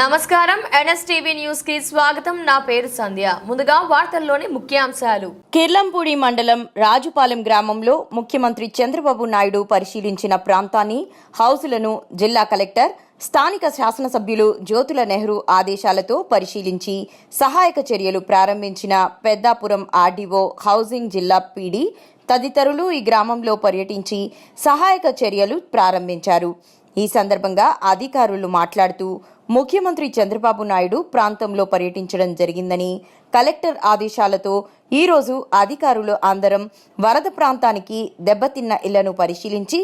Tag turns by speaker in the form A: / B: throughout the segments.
A: నమస్కారం. ఎన్ఎస్టీవీ న్యూస్కి స్వాగతం. నా పేరు సంధ్య. ముందుగా వార్తల్లోని ముఖ్యాంశాలు.
B: కిర్లంపూడి మండలం రాజుపాలెం గ్రామంలో ముఖ్యమంత్రి చంద్రబాబు నాయుడు పరిశీలించిన ప్రాంతాన్ని హౌసులను జిల్లా కలెక్టర్ స్థానిక శాసనసభ్యులు జ్యోతుల నెహ్రూ ఆదేశాలతో పరిశీలించి సహాయక చర్యలు ప్రారంభించిన పెద్దాపురం ఆర్డీఓ హౌసింగ్ జిల్లా పీడీ తదితరులు ఈ గ్రామంలో పర్యటించి సహాయక చర్యలు ప్రారంభించారు. ఈ సందర్భంగా అధికారులు మాట్లాడుతూ ముఖ్యమంత్రి చంద్రబాబు నాయుడు ప్రాంతంలో పర్యటించడం జరిగిందని కలెక్టర్ ఆదేశాలతో ఈరోజు అధికారులు అందరం వరద ప్రాంతానికి దెబ్బతిన్న ఇళ్ళను పరిశీలించి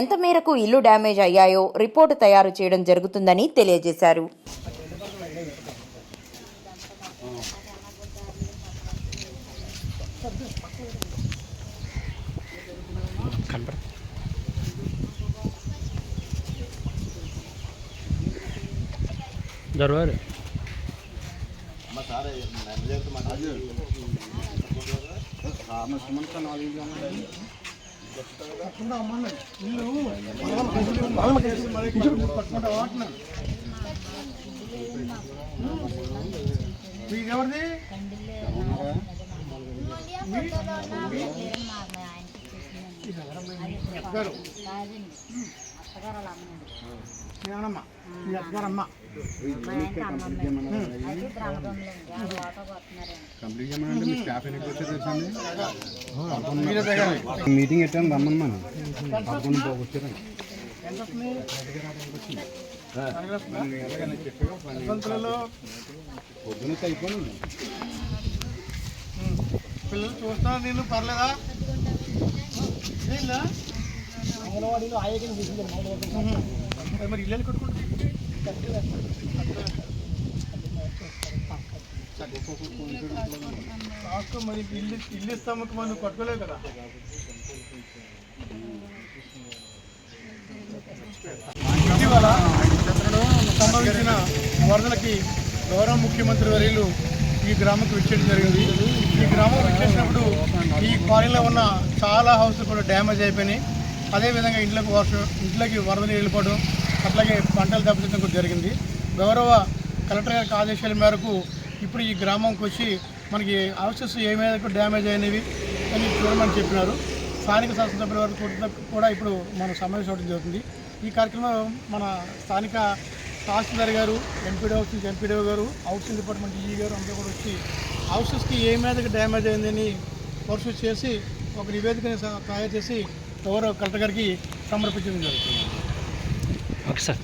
B: ఎంత మేరకు ఇల్లు డ్యామేజ్ అయ్యాయో రిపోర్టు తయారు చేయడం జరుగుతుందని తెలియజేశారు.
C: దర్బారు
D: ఎవరిది నేనమ్మ మీ అత్తగారమ్మ
E: కంప్లీట్ చేయమనండి మీ తెలుసండి మీటింగ్ ఎట్టాను రమ్మని మనం పదకొండు
D: పంతులలో
E: పొద్దున అయిపోయింది.
D: పిల్లలు చూస్తాను నేను పర్లేదా? ఏంలా? ఉహు. మరి ఇల్లు కట్టుకుంటా మరి ఇల్లు ఇల్లు ఇస్తామకు మనం కట్టుకోలేవు కదా ఇటీవల సంభవించిన వరదలకి గౌరవ ముఖ్యమంత్రి వర్యులు ఈ గ్రామంకి విచ్చేయడం జరిగింది ఈ గ్రామం విచ్చేసినప్పుడు ఈ కాలనీలో ఉన్న చాలా హౌస్లు కూడా డ్యామేజ్ అయిపోయినాయి అదేవిధంగా ఇంట్లోకి వర్షం ఇంట్లోకి వరదలు వెళ్ళిపోవడం అట్లాగే పంటలు దెబ్బతింటం కూడా జరిగింది. గౌరవ కలెక్టర్ గారికి ఆదేశాల మేరకు ఇప్పుడు ఈ గ్రామంకి వచ్చి మనకి హౌసెస్ ఏ డ్యామేజ్ అయినవి అని చూడమని చెప్పినారు. స్థానిక శాసనసభ్యుల వరకు కూడా- ఇప్పుడు మనం సమావేశం అవడం జరుగుతుంది. ఈ కార్యక్రమం మన స్థానిక తహసీల్దార్ గారు ఎంపీడీ హౌసింగ్ నుంచి ఎంపీడీ గారు హౌసింగ్ డిపార్ట్మెంట్ ఈ గారు అందరూ కూడా వచ్చి హౌసెస్కి ఏ మీదకి డ్యామేజ్ అయిందని పరిశీలి చేసి ఒక నివేదికని తయారు చేసి గౌరవ కలెక్టర్ గారికి సమర్పించడం జరుగుతుంది.
C: Okay sir.